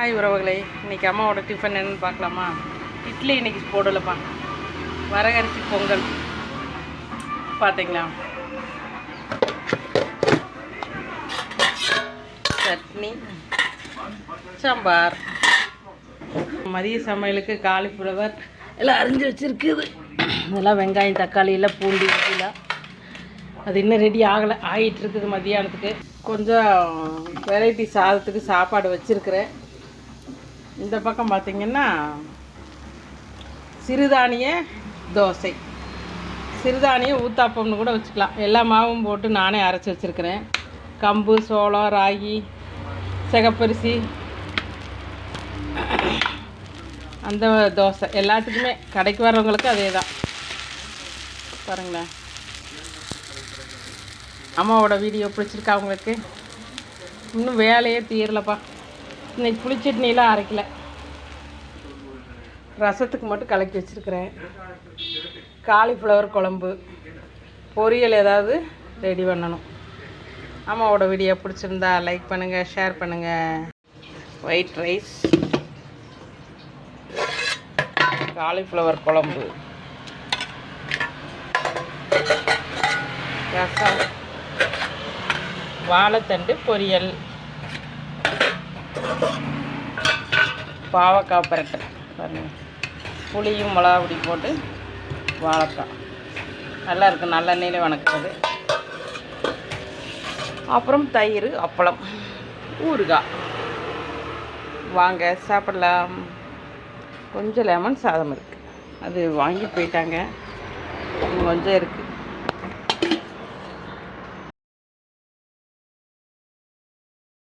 Hi உறவுகளே இன்னைக்கு அம்மாவோட டிஃபன் என்னென்னு பார்க்கலாமா? இட்லி இன்னைக்கு போடலப்பா. வரகரிசி பொங்கல். பார்த்தீங்களா சட்னி சாம்பார். மதிய சமையலுக்கு காலிஃப்ளவர். எல்லாம் அரிஞ்சு வச்சுருக்குது. இதெல்லாம் வெங்காயம் தக்காளி எல்லாம் பூண்டு இதெல்லாம் அது இன்னும் ரெடி ஆகலை. ஆகிட்டு இருக்குது மதியானத்துக்கு. கொஞ்சம் வெரைட்டி சாதத்துக்கு சாப்பாடு வச்சுருக்கிறேன். இந்த பக்கம் பார்த்திங்கன்னா சிறுதானிய தோசை. சிறுதானிய ஊத்தாப்பம்னு கூட வச்சுக்கலாம். எல்லா மாவும் போட்டு நானே அரைச்சி வச்சுருக்கிறேன். கம்பு சோளம் ராகி சிகப்பரிசி அந்த தோசை. எல்லாத்துக்குமே கடைக்கு வர்றவங்களுக்கு அதே தான் பாருங்களேன். அம்மாவோட வீடியோ பிடிச்சிருக்கா உங்களுக்கு? இன்னும் வேலையே தீரலப்பா. இன்னைக்கு புளிச்சட்னிலாம் அரைக்கல. ரசத்துக்கு மட்டும் கலக்கி வச்சுருக்கிறேன். காலிஃப்ளவர் குழம்பு பொரியல் ஏதாவது ரெடி பண்ணணும். அம்மாவோட வீடியோ பிடிச்சிருந்தா லைக் பண்ணுங்கள் ஷேர் பண்ணுங்கள் ஒயிட் ரைஸ் காலிஃப்ளவர் குழம்பு. ரசம் வாழைத்தண்டு பொரியல். பாவக்காய் பரட்டை. பாருங்கள் புளியும் மிளகா பொடி போட்டு வாழைக்காய். நல்லா இருக்கும் நல்லெண்ணெயில் வணக்கிறது. அப்புறம் தயிர் அப்பளம் ஊறுகாய். வாங்க சாப்பிடலாம். கொஞ்சம் லெமன் சாதம் இருக்குது அது வாங்கி போயிட்டாங்க. கொஞ்சம் இருக்குது